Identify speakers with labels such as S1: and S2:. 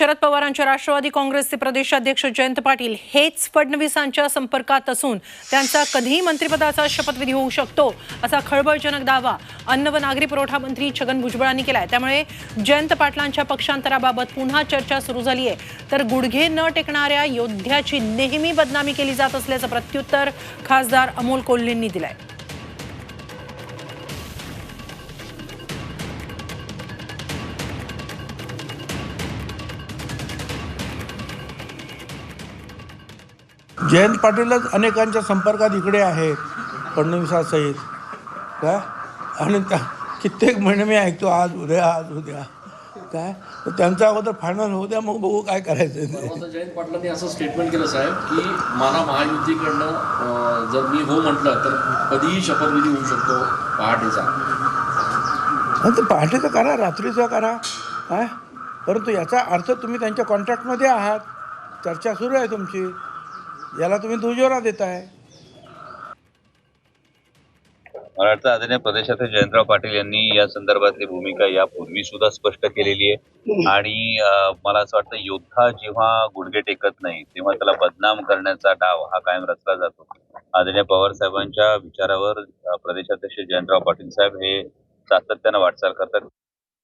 S1: शरद पवारांच्या राष्ट्रवादी काँग्रेसचे प्रदेशाध्यक्ष जयंत पाटील हेच फडणवीसांच्या संपर्कात असून त्यांचा कधीही मंत्रिपदाचा शपथविधी होऊ शकतो असा खळबळजनक दावा अन्न व नागरी पुरवठा मंत्री छगन भुजबळांनी केलाय. त्यामुळे जयंत पाटलांच्या पक्षांतराबाबत पुन्हा चर्चा सुरू झाली आहे तर गुडघे न टेकणाऱ्या योद्ध्याची नेहमी बदनामी केली जात असल्याचं प्रत्युत्तर खासदार अमोल कोल्हेंनी दिलंय.
S2: जयंत पाटीलच अनेकांच्या संपर्कात इकडे आहेत फडणवीसासहित. काय आणि त्या कित्येक महिने मी ऐकतो आज उद्या आज उद्या. काय तर त्यांचा अगोदर फायनल होऊ द्या मग बघू काय करायचं ते.
S3: जयंत पाटलांनी असं स्टेटमेंट केलं साहेब की मला महायुतीकडनं जर मी हो म्हटलं तर कधीही शपथविधी होऊ शकतो पहाटेचा.
S2: आणि ते पहाटेचं करा रात्रीचं करा. काय परंतु याचा अर्थ तुम्ही त्यांच्या कॉन्ट्रॅक्टमध्ये आहात. चर्चा सुरू आहे तुमची. याला तुम्ही दुजोरा देताय.
S4: मला वाटतं आदरणीय प्रदेशाध्यक्ष जयंतराव पाटील यांनी या संदर्भातली भूमिका यापूर्वी सुद्धा स्पष्ट केलेली आहे. आणि मला असं वाटतं योद्धा जेव्हा गुडघे टेकत नाही तेव्हा त्याला बदनाम करण्याचा डाव हा कायम रचला जातो. आदरणीय पवार साहेबांच्या विचारावर प्रदेशाध्यक्ष जयंतराव पाटील साहेब हे सातत्यानं वाटचाल करतात.